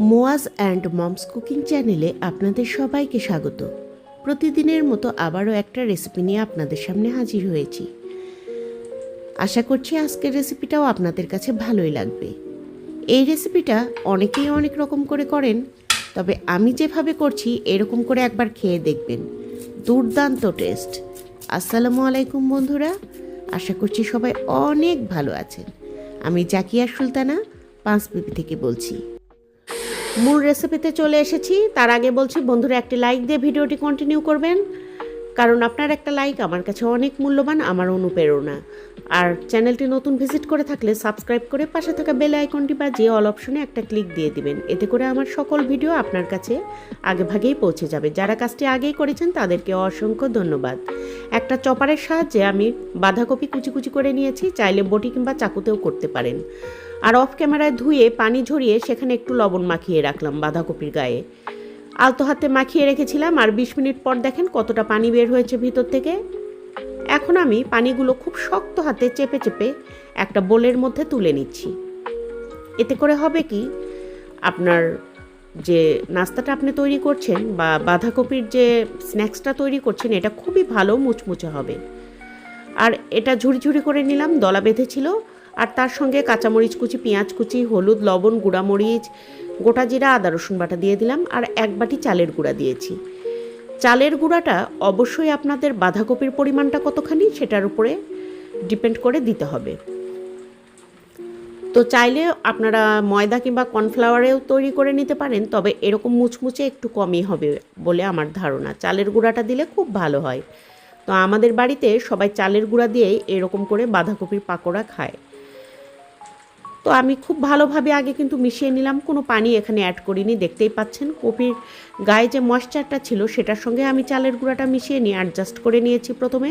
Muaz and moms cooking চ্যানেলে আপনাদের সবাইকে স্বাগত। প্রতিদিনের মতো আবারও একটা রেসিপি নিয়ে আপনাদের সামনে হাজির হয়েছি। আশা করছি আজকের রেসিপিটাও আপনাদের কাছে ভালোই লাগবে। এই রেসিপিটা অনেকেই অনেক রকম করে করেন, তবে আমি যেভাবে করছি এরকম করে একবার খেয়ে দেখবেন। দুর্দান্ত টেস্ট। আসসালামু আলাইকুম বন্ধুরা, আশা করছি সবাই অনেক ভালো আছেন। আমি জাকিয়া সুলতানা পাঁচবিবি থেকে বলছি। মূল রেসিপিতে চলে এসেছি। তার আগে বলছি বন্ধুরা একটি লাইক দিয়ে ভিডিওটি কন্টিনিউ করবেন। কারণ আপনার একটা লাইক আমার কাছে অনেক মূল্যবান, আমার অনুপ্রেরণা। আর চ্যানেলটি নতুন ভিজিট করে থাকলে সাবস্ক্রাইব করে পাশে থাকা বেল আইকনটি বা যে অল অপশনে একটা ক্লিক দিয়ে দিবেন। এতে করে আমার সকল ভিডিও আপনার কাছে আগে ভাগেই পৌঁছে যাবে। যারা কাজটি আগেই করেছেন, তাদেরকে অসংখ্য ধন্যবাদ। একটা চপারের সাহায্যে আমি বাঁধাকপি কুচি কুচি করে নিয়েছি, চাইলে বটি কিংবা চাকুতেও করতে পারেন। আর অফ ক্যামেরায় ধুয়ে, পানি ঝরিয়ে সেখানে একটু লবণ মাখিয়ে রাখলাম বাঁধাকপির গায়ে। আলতো হাতে মাখিয়ে রেখেছিলাম আর বিশ মিনিট পর দেখেন কতটা পানি বের হয়েছে ভিতর থেকে। এখন আমি পানিগুলো খুব শক্ত হাতে চেপে চেপে একটা বোলের মধ্যে তুলে নিচ্ছি। এতে করে হবে কি? আপনার যে নাস্তাটা আপনি তৈরি করছেন বা বাঁধাকপির যে স্ন্যাক্সটা তৈরি করছেন, এটা খুবই ভালো মুচমুচে হবে। আর এটা ঝুড়ি ঝুড়ি করে নিলাম, দলা বেঁধেছিল। আর তার সঙ্গে কাঁচামরিচ কুচি, পেঁয়াজ কুচি, হলুদ, লবণ, গুঁড়ামরিচ গোটা জিরা, আদা, রসুন বাটা দিয়ে দিলাম আর এক বাটি চালের গুঁড়া দিয়েছি। চালের গুঁড়াটা অবশ্যই আপনাদের বাঁধাকপির পরিমাণটা কতখানি সেটার উপরে ডিপেন্ড করে দিতে হবে। তো চাইলে আপনারা ময়দা কিংবা কর্নফ্লাওয়ারেও তৈরি করে নিতে পারেন, তবে এরকম মুচমুচে একটু কমই হবে বলে আমার ধারণা। চালের গুঁড়াটা দিলে খুব ভালো হয়। তো আমাদের বাড়িতে সবাই চালের গুঁড়া দিয়েই এরকম করে বাঁধাকপির পাকোড়া খায়। তো আমি খুব ভালোভাবে আগে কিন্তু মিশিয়ে নিলাম। কোনো পানি এখানে অ্যাড করিনি। দেখতেই পাচ্ছেন, কপির গায়ে যে ময়শ্চারটা ছিল সেটার সঙ্গে আমি চালের গুঁড়াটা মিশিয়ে নিয়ে অ্যাডজাস্ট করে নিয়েছি প্রথমে।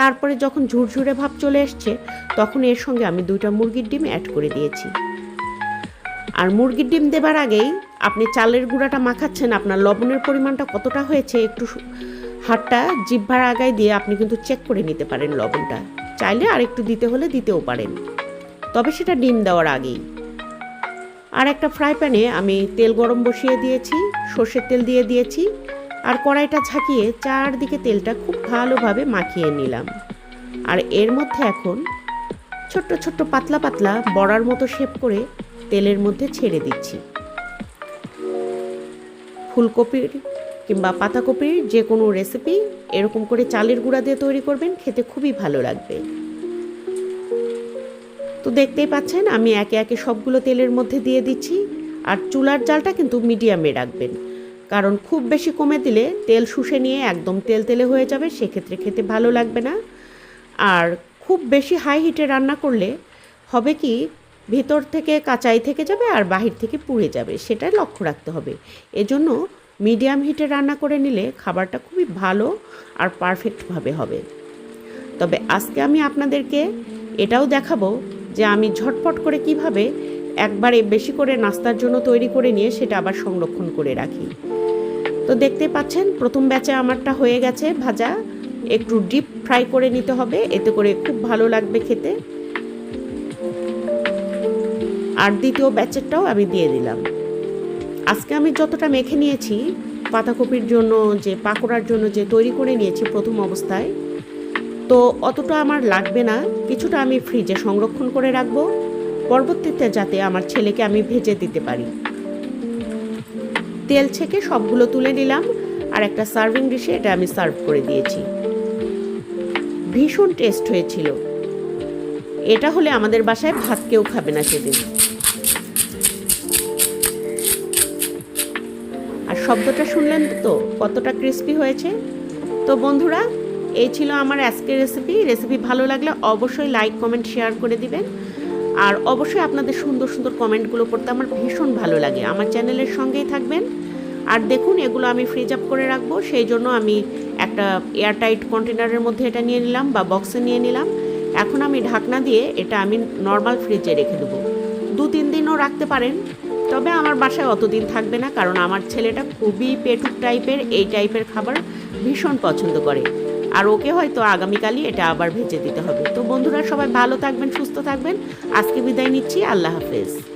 তারপরে যখন ঝুরঝুরে ভাব চলে এসছে, তখন এর সঙ্গে আমি দুইটা মুরগির ডিম অ্যাড করে দিয়েছি। আর মুরগির ডিম দেবার আগেই আপনি চালের গুঁড়াটা মাখাচ্ছেন, আপনার লবণের পরিমাণটা কতটা হয়েছে একটু হাতটা জিভ্ভার আগায় দিয়ে আপনি কিন্তু চেক করে নিতে পারেন লবণটা। চাইলে আর একটু দিতে হলে দিতেও পারেন। তবে সেটা ডিম দেওয়ার আগেই। আর একটা ফ্রাই প্যানে আমি তেল গরম বসিয়ে দিয়েছি, সর্ষের তেল দিয়ে দিয়েছি, আর কড়াইটা ঝাঁকিয়ে চারদিকে তেলটা খুব ভালোভাবে মাখিয়ে নিলাম। আর এর মধ্যে এখন ছোট্ট ছোট্ট পাতলা পাতলা বড়ার মতো শেপ করে তেলের মধ্যে ছেড়ে দিচ্ছি। ফুলকপির কিংবা পাতাকপির যে কোনো রেসিপি এরকম করে চালের গুঁড়া দিয়ে তৈরি করবেন, খেতে খুবই ভালো লাগবে। তো দেখতেই পাচ্ছেন, আমি একে একে সবগুলো তেলের মধ্যে দিয়ে দিচ্ছি। আর চুলার জালটা কিন্তু মিডিয়ামে রাখবেন। কারণ খুব বেশি কমে দিলে তেল শুষে নিয়ে একদম তেল তেলে হয়ে যাবে, সেক্ষেত্রে খেতে ভালো লাগবে না। আর খুব বেশি হাই হিটে রান্না করলে হবে কি, ভেতর থেকে কাঁচাই থেকে যাবে আর বাহির থেকে পুড়ে যাবে সেটাই লক্ষ্য রাখতে হবে। এজন্য মিডিয়াম হিটে রান্না করে নিলে খাবারটা খুবই ভালো আর পারফেক্টভাবে হবে। তবে আজকে আমি আপনাদেরকে এটাও দেখাবো যে আমি ঝটপট করে কীভাবে একবারে বেশি করে নাস্তার জন্য তৈরি করে নিয়ে সেটা আবার সংরক্ষণ করে রাখি। তো দেখতে পাচ্ছেন, প্রথম ব্যাচে আমারটা হয়ে গেছে ভাজা। একটু ডিপ ফ্রাই করে নিতে হবে, এতে করে খুব ভালো লাগবে খেতে। আর দ্বিতীয় ব্যাচেরটাও আমি দিয়ে দিলাম। আজকে আমি যতটা মেখে নিয়েছি, পাতাকপির জন্য, যে পাকোড়ার জন্য যে তৈরি করে নিয়েছি প্রথম অবস্থায় তো অতটা আমার লাগবে না, কিছুটা আমি ফ্রিজে সংরক্ষণ করে রাখব, পরবর্তীতে যাতে আমার ছেলেকে আমি ভেজে দিতে পারি। তেল ছেঁকে সবগুলো তুলে নিলাম আর একটা সার্ভিং ডিশে এটা আমি সার্ভ করে দিয়েছি। ভীষণ টেস্ট হয়েছিল। এটা হলে আমাদের বাসায় ভাত কেউ খাবে না সেদিন। আর শব্দটা শুনলেন তো কতটা ক্রিস্পি হয়েছে? তো বন্ধুরা এই ছিল আমার আজকের রেসিপি রেসিপি ভালো লাগলে অবশ্যই লাইক কমেন্ট শেয়ার করে দিবেন। আর অবশ্যই আপনাদের সুন্দর সুন্দর কমেন্টগুলো পড়তে আমার ভীষণ ভালো লাগে। আমার চ্যানেলের সঙ্গেই থাকবেন। আর দেখুন, এগুলো আমি ফ্রিজ আপ করে রাখব। সেই জন্য আমি একটা এয়ারটাইট কন্টেনারের মধ্যে এটা নিয়ে নিলাম বা বক্সে নিয়ে নিলাম। এখন আমি ঢাকনা দিয়ে এটা আমি নর্মাল ফ্রিজে রেখে দেবো। দু, তিন দিনও রাখতে পারেন। তবে আমার বাসায় অতদিন থাকবে না, কারণ আমার ছেলেটা খুবই পেটুক টাইপের এই টাইপের খাবার ভীষণ পছন্দ করে। আর ওকে হয়তো আগামীকালই এটা আবার ভেজে দিতে হবে। তো বন্ধুরা সবাই ভালো থাকবেন, সুস্থ থাকবেন। আজকে বিদায় নিচ্ছি, আল্লাহ হাফেজ।